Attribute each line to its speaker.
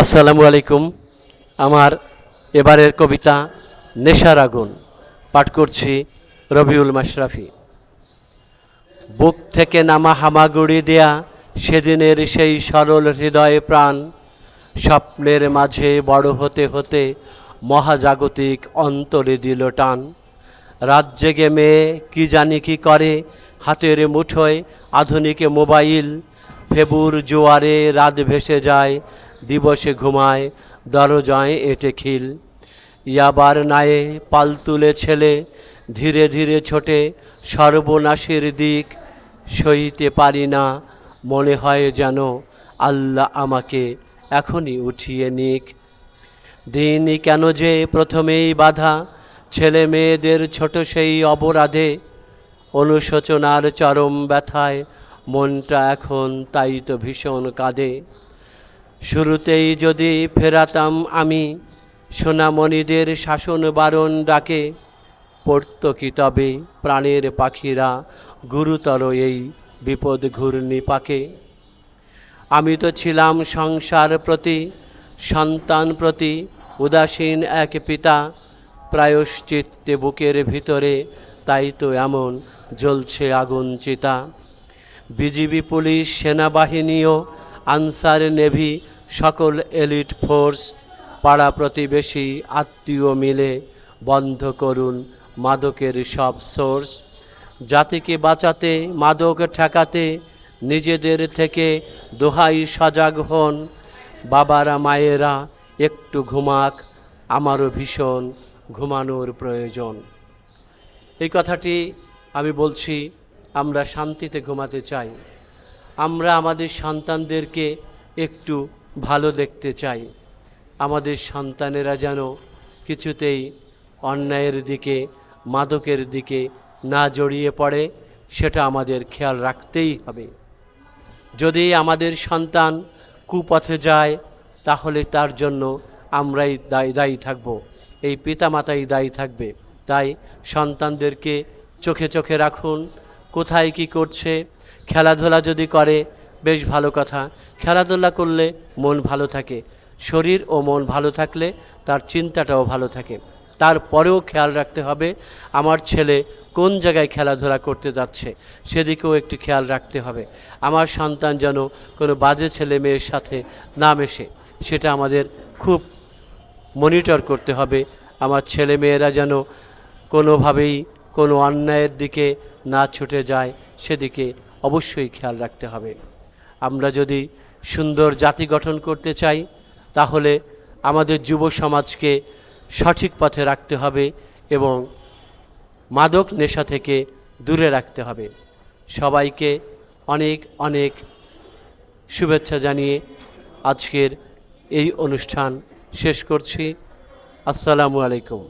Speaker 1: আসসালামু আলাইকুম। আমার এবারের কবিতা নেশার আগুন, পাঠ করছি রবিউল মাশরাফি। বুক থেকে নামা হামাগুড়ি দেয়া সেদিনের সেই সরল হৃদয়ে প্রাণ, স্বপ্নের মাঝে বড় হতে হতে মহাজাগতিক অন্তরে দিল টান। রাত জেগে মেয়ে কি জানি কি করে, হাতের মুঠোয় আধুনিক মোবাইল, ফেবুর জোয়ারে রাত ভেসে যায় দিবসে ঘুমায়, দরজায় এঁটে খিল। ইয়াবার নায়ে পাল তুলে ছেলে, ধীরে ধীরে ছোটে সর্বনাশের দিক। সইতে পারি না, মনে হয় যেন আল্লাহ আমাকে এখনই উঠিয়ে নিক। দিনই কেন যে প্রথমেই বাধা, ছেলে মেয়েদের ছোট সেই অপরাধে। অনুশোচনার চরম ব্যথায় মনটা এখন তাই তো ভীষণ কাঁদে। শুরুতেই যদি ফেরাতাম আমি, সোনামণিদের শাসন বারণ ডাকে, পড়ত কি তবে প্রাণের পাখিরা গুরুতর এই বিপদ ঘূর্ণি পাকে। আমি তো ছিলাম সংসার প্রতি, সন্তান প্রতি উদাসীন এক পিতা, প্রায়শ্চিত্তে বুকের ভিতরে তাই তো এমন জ্বলছে আগুন চিতা। বিজিবি পুলিশ, সেনাবাহিনীও আনসার নেভি সকল এলিট ফোর্স, পাড়া প্রতিবেশী আত্মীয় মিলে বন্ধ করুন মাদকের সব সোর্স। জাতিকে বাঁচাতে, মাদক ঠেকাতে, নিজেদের থেকে দোহাই সজাগ হন। বাবারা, মায়েরা, একটু ঘুমাক, আমারও ভীষণ ঘুমানোর প্রয়োজন। এই কথাটি আমি বলছি, আমরা শান্তিতে ঘুমাতে চাই। আমরা আমাদের সন্তানদেরকে একটু ভালো দেখতে চাই। আমাদের সন্তানেরা যেন কিছুতেই অন্যায়ের দিকে, মাদকের দিকে না জড়িয়ে পড়ে, সেটা আমাদের খেয়াল রাখতেই হবে। যদি আমাদের সন্তান কুপথে যায়, তাহলে তার জন্য আমরাই দায়ী দায়ী থাকব। এই পিতামাতাই দায়ী থাকবে। তাই সন্তানদেরকে চোখে চোখে রাখুন। কোথায় কি করছে খেলাধুলা যদি করে, বেশ ভালো কথা। খেলাধুলা করলে মন ভালো থাকে। শরীর ও মন ভালো থাকলে তার চিন্তাটাও ভালো থাকে। তারপরেও খেয়াল রাখতে হবে, আমার ছেলে কোন জায়গায় খেলাধুলা করতে যাচ্ছে, সেদিকেও একটু খেয়াল রাখতে হবে। আমার সন্তান যেন কোনো বাজে ছেলে মেয়ের সাথে না মেশে, সেটা আমাদের খুব মনিটর করতে হবে। আমার ছেলে মেয়েরা যেন কোনোভাবেই কোনো অন্যায়ের দিকে না ছুটে যায়, সেদিকে অবশ্যই খেয়াল রাখতে হবে। আমরা যদি সুন্দর জাতি গঠন করতে চাই, তাহলে আমাদের যুব সমাজকে সঠিক পথে রাখতে হবে এবং মাদক নেশা থেকে দূরে রাখতে হবে। সবাইকে অনেক অনেক শুভেচ্ছা জানিয়ে আজকের এই অনুষ্ঠান শেষ করছি। আসসালামু আলাইকুম।